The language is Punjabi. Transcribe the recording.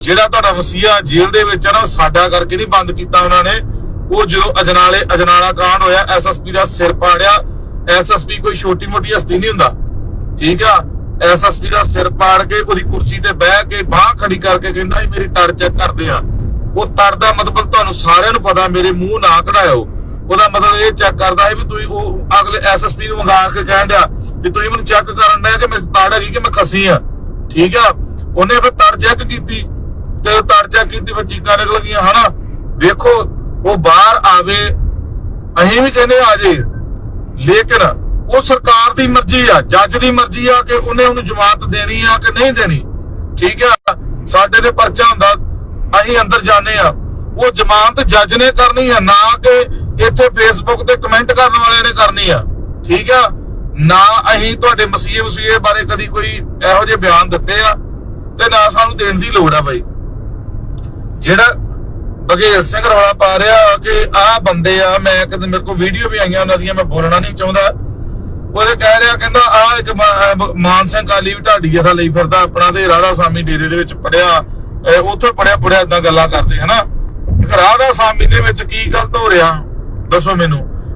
ਜਿਹੜਾ ਤੁਹਾਡਾ ਵਸੀਆ ਜੇਲ੍ਹ ਦੇ ਵਿੱਚ ਆ ਨਾ ਸਾਡਾ ਕਰਕੇ ਨਹੀਂ ਬੰਦ ਕੀਤਾ ਉਹਨਾਂ ਨੇ। ਉਹ ਜਦੋਂ ਅਜਨਾਲੇ, ਅਜਨਾਲਾ ਕਾਂਡ ਹੋਇਆ ਐਸਐਸਪੀ ਦਾ ਸਿਰ ਪਾੜਿਆ ਐਸਐਸਪੀ ਕੋਈ ਛੋਟੀ ਮੋਟੀ ਹਸਤੀ ਨਹੀਂ ਹੁੰਦਾ। ਠੀਕ ਆ? ਐਸਐਸਪੀ ਦਾ ਸਿਰ ਪਾੜ ਕੇ ਉਹਦੀ ਕੁਰਸੀ ਤੇ ਬਹਿ ਕੇ ਬਾਹ ਖੜੀ ਕਰਕੇ ਕਹਿੰਦਾ ਮੇਰੀ ਤੜ ਚੈੱਕ ਕਰਦੇ ਆ। ਉਹ ਤੜ ਦਾ ਮਤਲਬ ਤੁਹਾਨੂੰ ਸਾਰਿਆਂ ਨੂੰ ਪਤਾ, ਮੇਰੇ ਮੂੰਹ ਨਾ ਕਢਾਇਓ। ਉਹਦਾ ਮਤਲਬ ਇਹ ਚੈੱਕ ਕਰਦਾ ਹੈ ਵੀ ਤੁਸੀਂ ਉਹ ਅਗਲੇ ਐਸਐਸਪੀ ਨੂੰ ਮੰਗਾ ਕੇ ਕਹਿਣ ਡਿਆ ਵੀ ਤੁਸੀਂ ਮੈਨੂੰ ਚੈੱਕ ਕਰਨ ਡਿਆ ਕਿ ਮੈਂ ਤੜ ਹੈਗੀ ਕਿ ਮੈਂ ਖਸੀ ਆ। ਠੀਕ ਆ? ਉਹਨੇ ਫਿਰ ਤੜ ਚੈੱਕ ਕੀਤੀ। ਤੇ ਉਹ ਕੀਤੀ, ਫਿਰ ਚੀਕਾਂ ਨਿਕਲ ਹਨਾ? ਵੇਖੋ, ਉਹ ਬਾਹਰ ਆਵੇ, ਅਸੀਂ ਵੀ ਕਹਿੰਦੇ ਆ ਜੇ। ਲੇਕਿਨ ਉਹ ਸਰਕਾਰ ਦੀ ਮਰਜ਼ੀ ਆ, ਜੱਜ ਦੀ ਮਰਜ਼ੀ ਆ ਕਿ ਉਹਨੇ ਉਹਨੂੰ ਜ਼ਮਾਨਤ ਦੇਣੀ ਆ ਕਿ ਨਹੀਂ ਦੇਣੀ। ਠੀਕ ਆ? ਸਾਡੇ ਦੇ ਪਰਚਾ ਹੁੰਦਾ, ਅਸੀਂ ਅੰਦਰ ਜਾਣੇ ਆ। ਉਹ ਜ਼ਮਾਨਤ ਜੱਜ ਨੇ ਕਰਨੀ ਆ, ਨਾ ਕਿ ਇੱਥੇ ਫੇਸਬੁੱਕ ਤੇ ਕਮੈਂਟ ਕਰਨ ਵਾਲੇ ਨੇ ਕਰਨੀ ਆ। ਠੀਕ ਆ? ਨਾ ਅਸੀਂ ਤੁਹਾਡੇ ਮਸੀਹ ਵਸੀਏ ਬਾਰੇ ਕਦੀ ਕੋਈ ਇਹੋ ਜਿਹੇ ਬਿਆਨ ਦਿੱਤੇ ਆ, ਤੇ ਨਾ ਸਾਨੂੰ ਦੇਣ ਦੀ ਲੋੜ ਆ ਬਾਈ। ਜਿਹੜਾ ਬਘੇਲ ਸਿੰਘ ਰੌਲਾ ਪਾ ਰਿਹਾ ਕਿ ਆਹ ਬੰਦੇ ਆ, ਮੈਂ ਕਿਤੇ ਮੇਰੇ ਕੋਲ ਵੀਡੀਓ ਵੀ ਆਈਆਂ ਉਹਨਾਂ ਦੀਆਂ, ਮੈਂ ਬੋਲਣਾ ਨਹੀਂ ਚਾਹੁੰਦਾ। ਉਹਦੇ ਕਹਿ ਰਿਹਾ, ਕਹਿੰਦਾ ਆਹ ਇੱਕ ਮਾਨ ਸਿੰਘ ਕਾਲੀ ਵੀ ਢਾਡੀ ਜਥਾ ਲਈ ਫਿਰਦਾ, ਆਪਣਾ ਤੇ ਰਾਧਾ ਸਾਮੀ ਡੇਰੇ ਦੇ ਵਿੱਚ ਪੜਿਆ ਉੱਥੇ ਪੜਿਆ ਪੜਿਆ ਇਦਾਂ ਗੱਲਾਂ ਕਰਦੇ, ਹਨਾ? ਰਾਧਾ ਸਾਮੀ ਦੇ ਵਿੱਚ ਕੀ ਗਲਤ ਹੋ ਰਿਹਾ? ਦੱਸੋ ਮੈਨੂੰ।